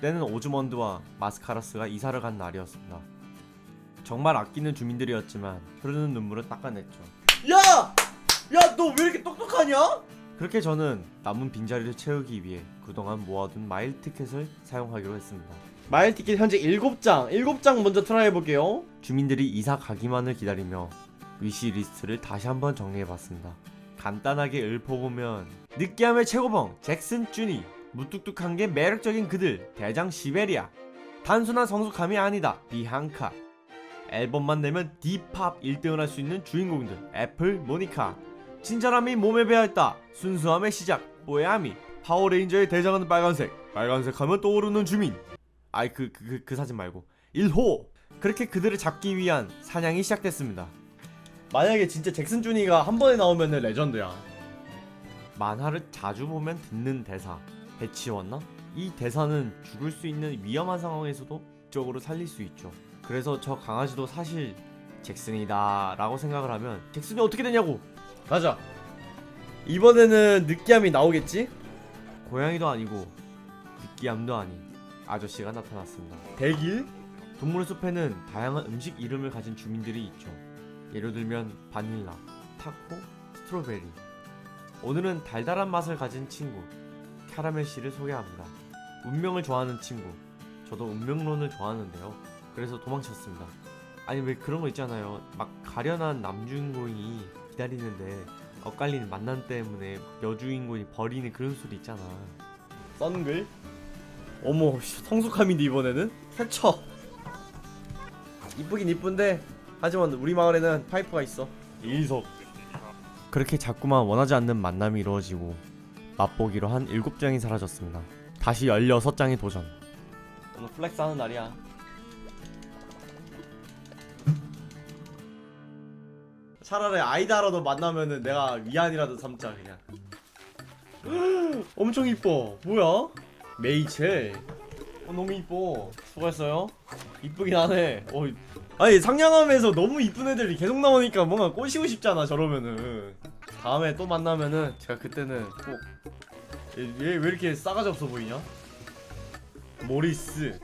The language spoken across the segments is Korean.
때는 오즈먼드와 마스카라스가 이사를 간 날이었습니다. 정말 아끼는 주민들이었지만 흐르는 눈물을 닦아냈죠. 야! 야, 너 왜 이렇게 똑똑하냐? 그렇게 저는 남은 빈자리를 채우기 위해 그동안 모아둔 마일 티켓을 사용하기로 했습니다. 마일 티켓 현재 7장. 7장 먼저 트라이 해 볼게요. 주민들이 이사 가기만을 기다리며 위시 리스트를 다시 한번 정리해봤습니다. 간단하게 읊어보면 느끼함의 최고봉 잭슨 쭈니 무뚝뚝한 게 매력적인 그들 대장 시베리아. 단순한 성숙함이 아니다 비앙카. 앨범만 내면 디팝 1등을 할 수 있는 주인공들 애플 모니카. 친절함이 몸에 배어있다 순수함의 시작 뽀야미. 파워레인저의 대장은 빨간색. 빨간색 하면 떠오르는 주민. 아이 그 그 그, 그 사진 말고. 1호! 그렇게 그들을 잡기 위한 사냥이 시작됐습니다. 만약에 진짜 잭슨 주니가 한 번에 나오면 레전드야. 만화를 자주 보면 듣는 대사 해치웠나? 이 대사는 죽을 수 있는 위험한 상황에서도 적으로 살릴 수 있죠 그래서 저 강아지도 사실 잭슨이다 라고 생각을 하면 잭슨이 어떻게 되냐고 가자. 이번에는 느끼함이 나오겠지? 고양이도 아니고 느끼함도 아닌 아저씨가 나타났습니다 백일? 동물의 숲에는 다양한 음식 이름을 가진 주민들이 있죠. 예를 들면 바닐라, 타코, 스트로베리. 오늘은 달달한 맛을 가진 친구 캐러멜 씨를 소개합니다. 운명을 좋아하는 친구. 저도 운명론을 좋아하는데요. 그래서 도망쳤습니다. 아니 왜 그런 거 있잖아요. 막 가련한 남주인공이 기다리는데 엇갈리는 만남 때문에 여주인공이 버리는 그런 소리 있잖아. 썬글? 어머, 씨, 성숙함인데 이번에는? 펼쳐. 이쁘긴 이쁜데 하지만 우리 마을에는 파이프가 있어. 일석 그렇게 자꾸만 원하지 않는 만남이 이루어지고 맛보기로 한 7장이 사라졌습니다. 다시 16장의 도전. 오늘 플렉스 하는 날이야. 차라리 아이다라도 만나면은 내가 위안이라도 삼자 그냥. 엄청 이뻐. 뭐야? 메이첼. 어, 너무 이뻐. 수고했어요. 이쁘긴 하네. 어, 아니 상냥함에서 너무 이쁜 애들이 계속 나오니까 뭔가 꼬시고 싶잖아 저러면은. 다음에 또 만나면은 제가 그때는 꼭. 얘 왜 이렇게 싸가지 없어 보이냐? 모리스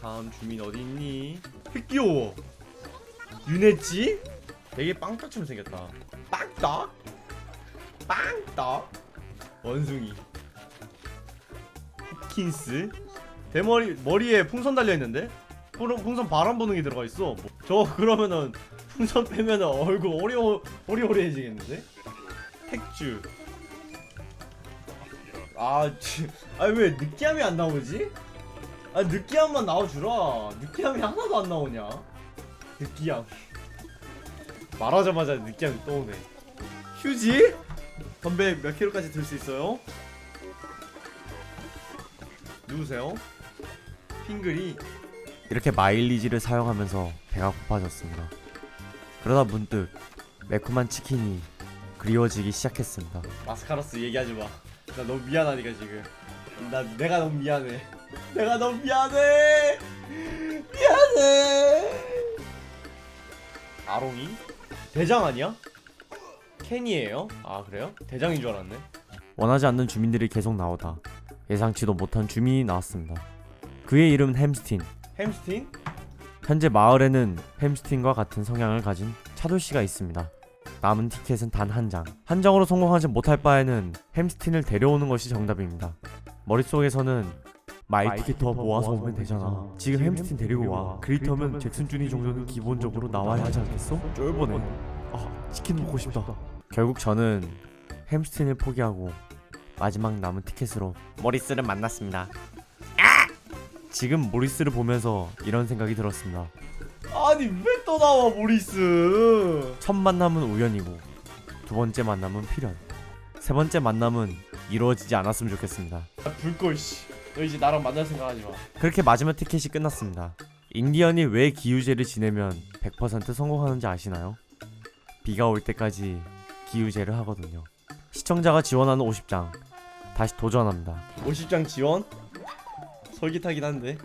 다음 주민 어디 있니? 귀여워 윤했지? 되게 빵떡처럼 생겼다 빵떡? 빵떡? 원숭이 홉킨스 대머리 머리에 풍선 달려있는데? 풍- 풍선 바람 부는 게 들어가 있어 뭐, 저 그러면은 풍선 빼면은 얼굴 오리오, 오리오리해지겠는데? 택주 아, 치- 아니 왜 느끼함이 안 나오지? 아 느끼함만 나와주라 느끼함이 하나도 안 나오냐 느끼함 말하자마자 느끼함이 떠오네 휴지? 건배 몇 킬로까지 들 수 있어요? 누구세요? 핑글이 이렇게 마일리지를 사용하면서 배가 고파졌습니다. 그러다 문득 매콤한 치킨이 그리워지기 시작했습니다. 마스카라스 얘기하지 마. 나 너무 미안하니까 지금. 나 내가 너무 미안해. 내가 너무 미안해. 미안해. 아롱이? 대장 아니야? 캔이에요? 아 그래요? 대장인 줄 알았네. 원하지 않는 주민들이 계속 나오다 예상치도 못한 주민이 나왔습니다. 그의 이름은 햄스틴. 햄스틴? 현재 마을에는 햄스틴과 같은 성향을 가진 차돌 씨가 있습니다. 남은 티켓은 단 한 장. 한 장으로 성공하지 못할 바에는 햄스틴을 데려오는 것이 정답입니다. 머릿속에서는 마이 티켓 더 모아서 오면 되잖아. 지금 햄스틴 데리고 와. 그리터면 잭슨 준이 정도는 기본적으로 나와야 하지 않겠어? 쫄보네. 아 치킨 먹고 싶다. 결국 저는 햄스틴을 포기하고 마지막 남은 티켓으로 모리스를 만났습니다. 지금 모리스를 보면서 이런 생각이 들었습니다. 아니 왜 또 나와 모리스? 첫 만남은 우연이고 두 번째 만남은 필연 세 번째 만남은 이루어지지 않았으면 좋겠습니다 아, 불꽃 씨. 너 이제 나랑 만날 생각하지 마. 그렇게 마지막 티켓이 끝났습니다 인디언이 왜 기우제를 지내면 100% 성공하는지 아시나요? 비가 올 때까지 기우제를 하거든요 시청자가 지원하는 50장 다시 도전합니다 50장 지원? 솔깃하긴 한데.